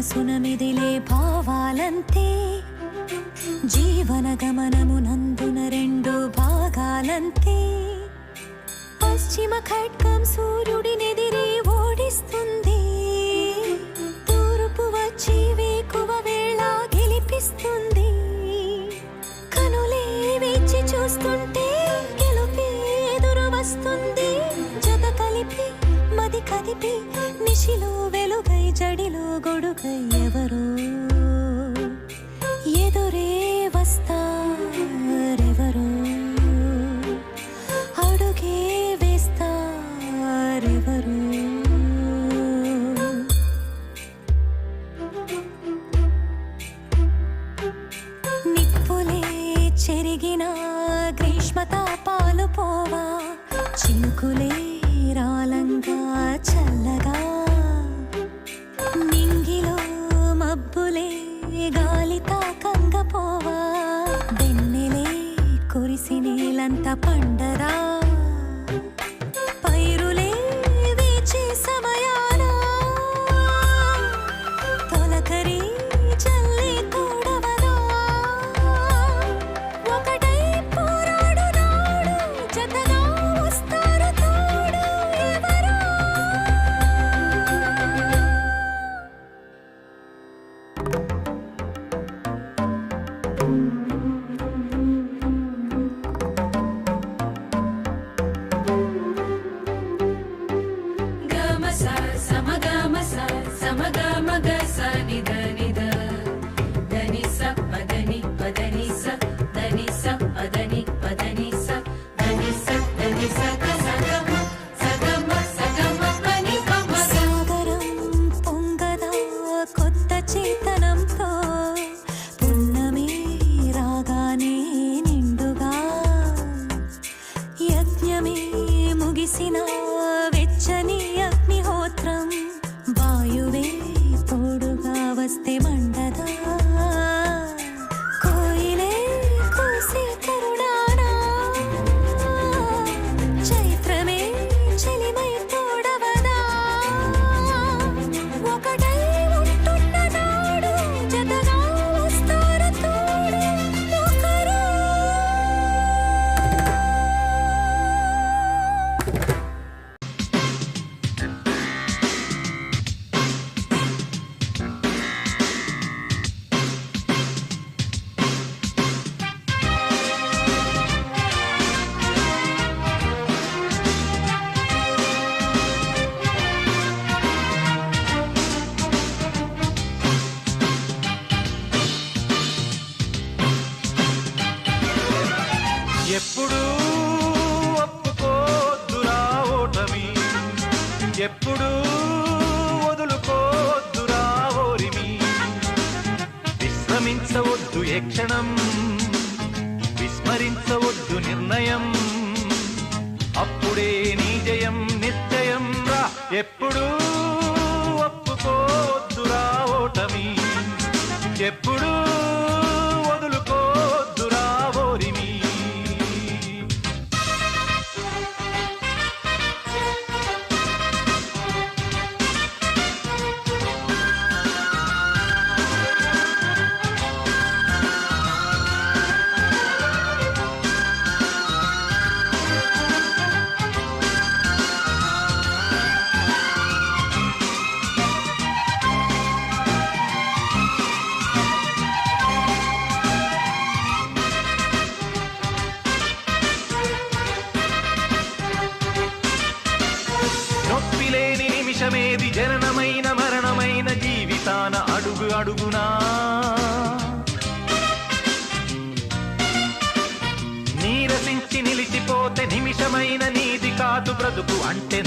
మనసున మెదిలే భావాలంతే. జీవన గమనమునందున రెండు భాగాలంతే. పశ్చిమ ఖడ్గం సూర్యుడినెదిరి ఓడిస్తుంది. తూర్పు వచ్చి వేకువ వేళ గెలిపిస్తుంది. కనులే వేచి చూస్తుంటే గెలుపే ఎదురు వస్తుంది. జత కలిపి మది కదిపి నిశిలో వెలుగు జడిలో గొడుగై ఎవరో? ఎదురే వస్తారెవరో? అడుగే వేస్తారెవరో? నిప్పులే చెరిగిన గ్రీష్మతాపాలు పోవా చినుకులే పండరా ఎప్పుడు వదులుకోద్దురా ఓరిమి. విశ్రమించవద్దు ఏ క్షణం. విస్మరించవద్దు నిర్ణయం. అప్పుడే నీ జయం నిశ్చయం రా. ఎప్పుడు లేని జననమైన మరణమైన జీవితాన అడుగు అడుగునా. నీరసించి నిలిచిపోతే నిమిషమైన నీది కాదు బ్రతుకు అంటే